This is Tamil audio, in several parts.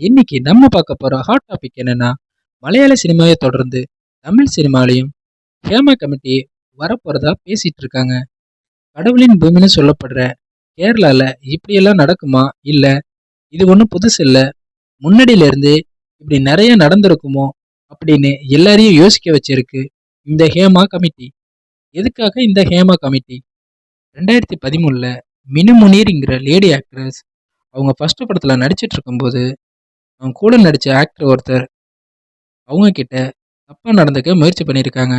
இன்னைக்கு நம்ம பார்க்க போகிற ஹாட் டாபிக் என்னன்னா மலையாள சினிமாவை தொடர்ந்து தமிழ் சினிமாலையும் ஹேமா கமிட்டி வரப்போகிறதா பேசிகிட்டு இருக்காங்க. கடவுளின் பூமின்னு சொல்லப்படுற கேரளாவில் இப்படியெல்லாம் நடக்குமா? இல்லை இது ஒன்றும் புதுசு இல்லை. முன்னாடியிலேருந்து இப்படி நிறைய நடந்திருக்குமோ? அப்படின்னு எல்லாரையும் யோசிக்க வச்சிருக்கு இந்த ஹேமா கமிட்டி. எதுக்காக இந்த ஹேமா கமிட்டி? ரெண்டாயிரத்தி பதிமூணில் மினு முனீர்ங்கிற லேடி ஆக்ட்ரஸ் அவங்க ஃபஸ்ட்டு படத்தில் நடிச்சிட்டு இருக்கும்போது அவன் கூட நடித்த ஆக்டர் ஒருத்தர் அவங்க கிட்ட தப்பாக நடந்துக்க முயற்சி பண்ணியிருக்காங்க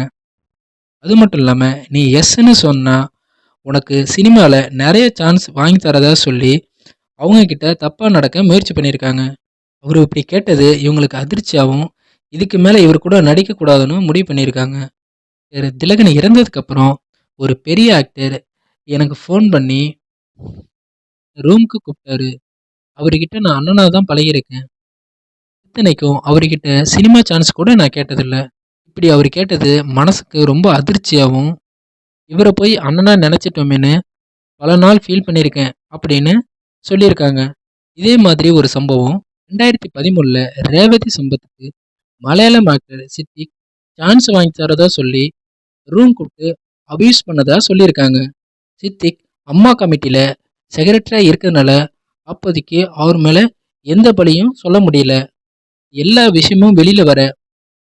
அது மட்டும் இல்லாமல் நீ எஸ்ன்னு சொன்னால் உனக்கு சினிமாவில் நிறைய சான்ஸ் வாங்கி தரதா சொல்லி அவங்க கிட்ட நடக்க முயற்சி பண்ணியிருக்காங்க அவர் இப்படி கேட்டது இவங்களுக்கு அதிர்ச்சியாகவும் இதுக்கு மேலே இவர் கூட நடிக்கக்கூடாதுன்னு முடிவு பண்ணியிருக்காங்க திரு திலகன் இறந்ததுக்கப்புறம் ஒரு பெரிய ஆக்டர் எனக்கு ஃபோன் பண்ணி ரூமுக்கு கூப்பிட்டாரு. அவர்கிட்ட நான் அண்ணனாக தான் பழகியிருக்கேன். இத்தனைக்கும் அவர்கிட்ட சினிமா சான்ஸ் கூட நான் கேட்டதில்ல. இப்படி அவர் கேட்டது மனசுக்கு ரொம்ப அதிர்ச்சியாகவும் இவரை போய் அண்ணனாக நினச்சிட்டோமேன்னு பல நாள் ஃபீல் பண்ணியிருக்கேன் அப்படின்னு சொல்லியிருக்காங்க. இதே மாதிரி ஒரு சம்பவம் ரெண்டாயிரத்தி பதிமூணில் ரேவதி சம்பத்துக்கு மலையாளம் ஆக்டர் சித்திக் சான்ஸ் வாங்கி தரதா சொல்லி ரூம் கூப்பிட்டு அபியூஸ் பண்ணதா சொல்லியிருக்காங்க. சித்திக் அம்மா கமிட்டியில் செக்ரட்டரியாக இருக்கிறதுனால அப்போதைக்கு அவர் மேலே எந்த பழியும் சொல்ல முடியல. எல்லா விஷயமும் வெளியில் வர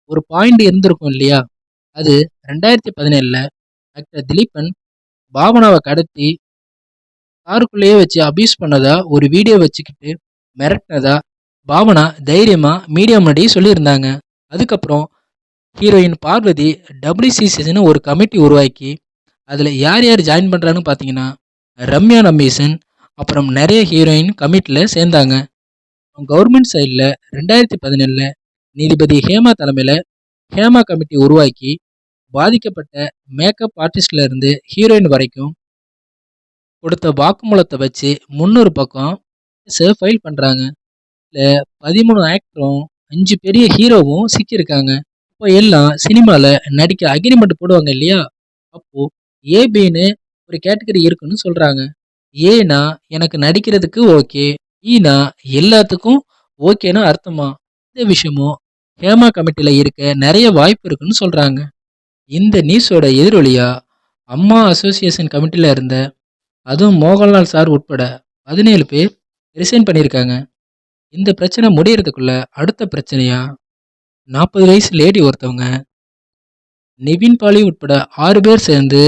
ஒரு பாயிண்ட் இருந்திருக்கும் இல்லையா? அது ரெண்டாயிரத்தி பதினேழில் டாக்டர் திலீபன் பாவனாவை கடத்தி காருக்குள்ளேயே வச்சு அபியூஸ் பண்ணதா ஒரு வீடியோ வச்சுக்கிட்டு மிரட்டினதா பாவனா தைரியமாக மீடியா முன்னாடி சொல்லியிருந்தாங்க. அதுக்கப்புறம் ஹீரோயின் பார்வதி டபிள்யூசிசின்னு ஒரு கமிட்டி உருவாக்கி அதில் யார் யார் ஜாயின் பண்ணுறான்னு பார்த்தீங்கன்னா ரம்யா நம்பீசன் அப்புறம் நிறைய ஹீரோயின் கமிட்டியில் சேர்ந்தாங்க. கவர்மெண்ட் சைடில் ரெண்டாயிரத்தி பதினேழில் நீதிபதி ஹேமா தலைமையில் ஹேமா கமிட்டி உருவாக்கி பாதிக்கப்பட்ட மேக்கப் ஆர்டிஸ்ட்ல இருந்து ஹீரோயின் வரைக்கும் கொடுத்த வாக்குமூலத்தை வச்சு முந்நூறு பக்கம் ஃபைல் பண்ணுறாங்க இல்லை பதிமூணு ஆக்டரும் அஞ்சு பெரிய ஹீரோவும் சிக்கியிருக்காங்க. இப்போ எல்லாம் சினிமாவில் நடிக்க அக்ரிமெண்ட் போடுவாங்க இல்லையா? அப்போது ஏபின்னு ஒரு கேட்டகரி இருக்குன்னு சொல்கிறாங்க ஏன்னா எனக்கு நடிக்கிறதுக்கு ஓகே ஈனா எல்லாத்துக்கும் ஓகேன்னு அர்த்தமா? இந்த விஷயமும் ஹேமா கமிட்டியில் இருக்க நிறைய வாய்ப்பு இருக்குன்னு சொல்கிறாங்க இந்த நியூஸோட எதிரொலியா அம்மா அசோசியேஷன் கமிட்டியில் இருந்த அதுவும் மோகன்லால் சார் உட்பட பதினேழு பேர் ரிசைன் பண்ணியிருக்காங்க. இந்த பிரச்சனை முடியறதுக்குள்ள அடுத்த பிரச்சனையா? நாற்பது வயசு லேடி ஒருத்தவங்க நிவின் பாலி உட்பட ஆறு பேர் சேர்ந்து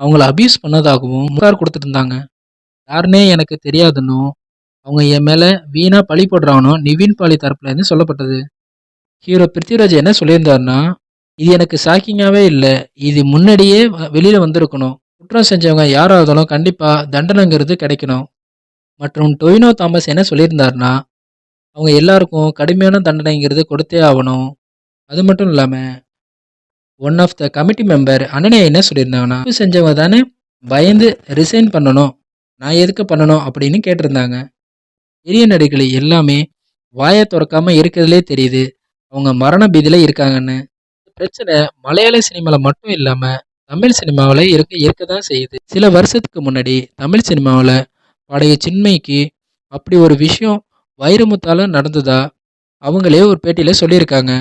அவங்கள அபியூஸ் பண்ணதாகவும் புகார் கொடுத்துட்டு இருந்தாங்க. யாருன்னே எனக்கு தெரியாதுன்னும் அவங்க என் மேலே வீணாக பழி போடுறாங்கன்னு நிவின் பாலி தரப்புலேருந்து சொல்லப்பட்டது. ஹீரோ பிருத்திவிராஜ் என்ன சொல்லியிருந்தாருன்னா இது எனக்கு ஷாக்கிங்காகவே இல்லை. இது முன்னாடியே வெளியில் வந்திருக்கணும். குற்றம் செஞ்சவங்க யாராக இருந்தாலும் கண்டிப்பாக தண்டனைங்கிறது கிடைக்கணும். மற்றும் டொயினோ தாமஸ் என்ன சொல்லியிருந்தாருன்னா அவங்க எல்லாருக்கும் கடுமையான தண்டனைங்கிறது கொடுத்தே ஆகணும். அது மட்டும் இல்லாமல் one of the committee member அண்ணனே என்ன சொல்லியிருந்தாங்கன்னா செஞ்சவங்க தானே பயந்து ரிசைன் பண்ணணும். நான் எதுக்கு பண்ணணும்? அப்படின்னு கேட்டிருந்தாங்க. பெரிய நடிகளை எல்லாமே வாயை திறக்காம இருக்கிறதுலே தெரியுது. அவங்க மரண பீதியில் இருக்காங்கன்னு. பிரச்சனை மலையாள சினிமாவில் மட்டும் இல்லாமல் தமிழ் சினிமாவில் இருக்க இருக்க தான் செய்யுது. சில வருஷத்துக்கு முன்னாடி தமிழ் சினிமாவில் பழைய சின்மைக்கு அப்படி ஒரு விஷயம் வைரமுத்தால நடந்ததா அவங்களே ஒரு பேட்டியில் சொல்லியிருக்காங்க.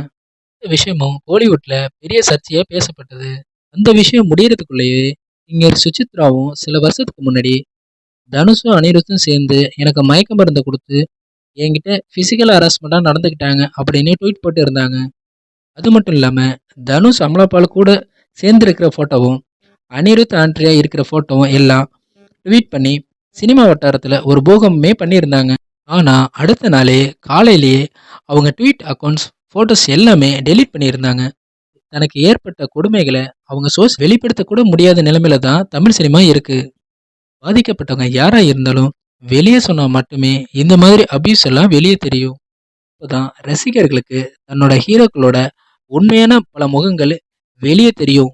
இந்த விஷயமும் கோலிவுட்டில் பெரிய சர்ச்சையாக பேசப்பட்டது. அந்த விஷயம் முடியறதுக்குள்ளேயே இங்கே சுசித்ராவும் சில வருஷத்துக்கு முன்னாடி தனுஷும் அனிருத்தும் சேர்ந்து எனக்கு மயக்க மருந்து கொடுத்து என்கிட்ட ஃபிசிக்கல் ஹராஸ்மெண்ட்டாக நடந்துக்கிட்டாங்க அப்படின்னு ட்வீட் போட்டு இருந்தாங்க. அது மட்டும் இல்லாமல் தனுஷ் அமலாபால் கூட சேர்ந்துருக்கிற ஃபோட்டோவும் அனிருத் ஆண்ட்ரியா இருக்கிற ஃபோட்டோவும் எல்லாம் ட்வீட் பண்ணி சினிமா வட்டாரத்தில் ஒரு போகமே பண்ணியிருந்தாங்க. ஆனால் அடுத்த நாளே காலையிலேயே அவங்க ட்வீட் அக்கௌண்ட்ஸ் ஃபோட்டோஸ் எல்லாமே டெலீட் பண்ணியிருந்தாங்க. தனக்கு ஏற்பட்ட கொடுமைகளை அவங்க சோர்ஸ் வெளிப்படுத்தக்கூட முடியாத நிலைமையில தான் தமிழ் சினிமா இருக்குது பாதிக்கப்பட்டவங்க யாராக இருந்தாலும் வெளியே சொன்னால் மட்டுமே இந்த மாதிரி அபியூஸ் எல்லாம் வெளியே தெரியும். அப்போதான் ரசிகர்களுக்கு தன்னோட ஹீரோக்களோட உண்மையான பல முகங்கள் வெளியே தெரியும்.